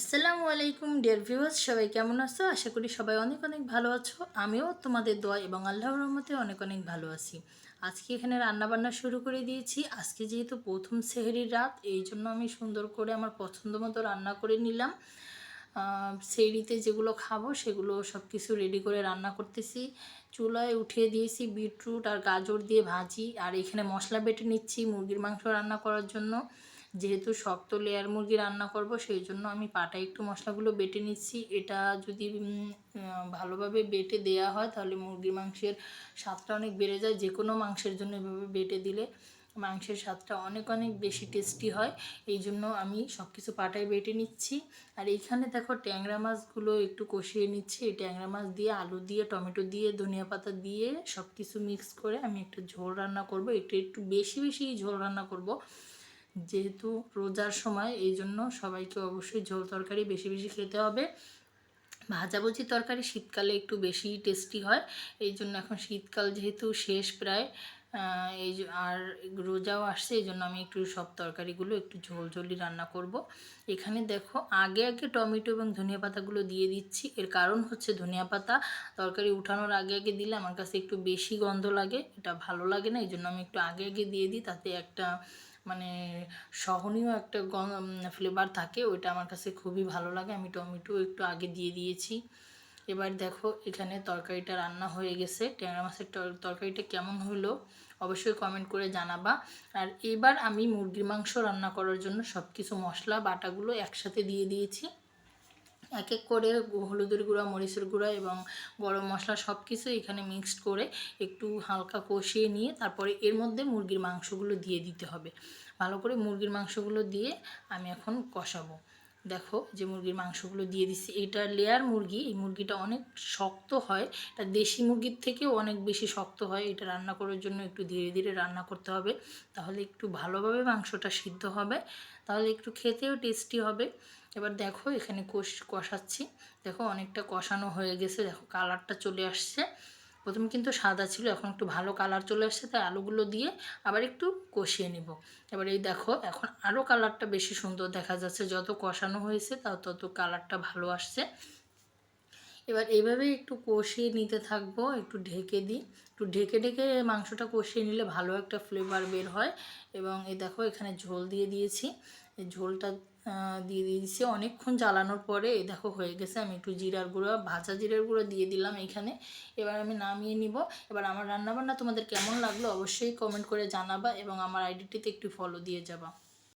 আসসালামু আলাইকুম dear viewers সবাই কেমন আছো? আশা করি সবাই অনেক অনেক ভালো আছো। আমিও তোমাদের দোয়া এবং আল্লাহর রহমতে অনেক অনেক ভালো আছি। আজকে এখানে রান্নাবান্না শুরু করে দিয়েছি। আজকে যেহেতু প্রথম সেহরির রাত, এই জন্য আমি সুন্দর করে আমার পছন্দ মতো রান্না করে নিলাম। সেহরিতে যেগুলো খাব, সেগুলো সব কিছু রেডি করে রান্না করতেছি। চুলায় উঠিয়ে দিয়েছি বিটরুট আর গাজর দিয়ে ভাজি। আর এখানে মশলা বেটে নিচ্ছি মুরগির মাংস রান্না করার জন্য। যেহেতু শক্ত লেয়ার মুরগি রান্না করব, সেই জন্য আমি পাটায় একটু মশলাগুলো বেটে নিচ্ছি। এটা যদি ভালোভাবে বেটে দেয়া হয়, তাহলে মুরগির মাংসের স্বাদটা অনেক বেড়ে যায়। যে কোনো মাংসের জন্য এভাবে বেটে দিলে মাংসের স্বাদটা অনেক অনেক বেশি টেস্টি হয়। এই জন্য আমি সব কিছু পাটায় বেটে নিচ্ছি। আর এইখানে দেখো ট্যাংরা মাছগুলো একটু কষিয়ে নিচ্ছি। এই ট্যাংরা মাছ দিয়ে আলু দিয়ে, টমেটো দিয়ে, ধনিয়া পাতা দিয়ে সব কিছু মিক্স করে আমি একটু ঝোল রান্না করব। একটু একটু বেশি বেশি ঝোল রান্না করব। যেহেতু রোজার সময়, এই জন্য সবাইকে অবশ্যই ঝোল তরকারি বেশি বেশি খেতে হবে ভাজাভুজি তরকারি শীতকালে একটু বেশি টেস্টি হয়, এই জন্য এখন শীতকাল যেহেতু শেষ প্রায় এই আর রোজাও আসছে, এই জন্য আমি একটু সব তরকারিগুলো একটু ঝোল ঝোলি রান্না করব। এখানে দেখো, আগে আগে টমেটো এবং ধনিয়া পাতাগুলো দিয়ে দিচ্ছি, এর কারণ হচ্ছে ধনিয়া পাতা তরকারি উঠানোর আগে আগে দিলে আমার কাছে একটু বেশি গন্ধ লাগে, এটা ভালো লাগে না, এই জন্য আমি একটু আগে আগে দিয়ে দিই, তাতে একটা মানে সহনীয় একটা ফ্লেভার থাকে, ওইটা আমার কাছে খুবই ভালো লাগে। আমি টমেটো একটু আগে দিয়ে দিয়েছি। এবার দেখো, এখানে তরকারিটা রান্না হয়ে গেছে। ট্যাংরা মাছের তরকারিটা কেমন হলো অবশ্যই কমেন্ট করে জানাবা। আর এবার আমি মুরগির মাংস রান্না করার জন্য সব কিছু মশলা, বাটাগুলো একসাথে দিয়ে দিয়েছি। এক এক করে হলুদের গুঁড়া, মরিচের গুঁড়া এবং গরম মশলা সব কিছু এখানে মিক্সড করে একটু হালকা কষিয়ে নিয়ে তারপরে এর মধ্যে মুরগির মাংসগুলো দিয়ে দিতে হবে। ভালো করে মুরগির মাংসগুলো দিয়ে আমি এখন কষাবো। দেখো যে মুরগির মাংসগুলো দিয়ে দিচ্ছি। এটা লেয়ার মুরগি, এই মুরগিটা অনেক শক্ত হয়। এটা দেশি মুরগির থেকেও অনেক বেশি শক্ত হয়। এটা রান্না করার জন্য একটু ধীরে ধীরে রান্না করতে হবে। তাহলে একটু ভালোভাবে মাংসটা সিদ্ধ হবে। তাহলে একটু খেতেও টেস্টি হবে। এবার দেখো এখানে কষ, কষাচ্ছি। দেখো অনেকটা কষানো হয়ে গেছে। দেখো কালারটা চলে আসছে। প্রথমে কিন্তু সাদা ছিল, এখন একটু ভালো কালার চলে আসছে তাই আলুগুলো দিয়ে আবার একটু কষিয়ে নিব। এবার এই দেখো, এখন আরও কালারটা বেশি সুন্দর দেখা যাচ্ছে, যত কষানো হয়েছে তাও তত কালারটা ভালো আসছে। এবার এইভাবে একটু কষিয়ে নিতে থাকব, একটু ঢেকে দিই। একটু ঢেকে ঢেকে মাংসটা কষিয়ে নিলে ভালো একটা ফ্লেভার বের হয়। এবং এ দেখো এখানে ঝোল দিয়ে দিয়েছি। ঝোলটা দিয়ে দিয়েছি অনেকক্ষণ জ্বালানোর পরে, এ দেখো হয়ে গেছে। আমি একটু জিরার গুঁড়ো, ভাজা জিরার গুঁড়ো দিয়ে দিলাম এখানে। এবার আমি নামিয়ে নিব। এবার আমার রান্নাবান্না তোমাদের কেমন লাগল অবশ্যই কমেন্ট করে জানাবা এবং আমার আইডিটিতে একটু ফলো দিয়ে যাবা।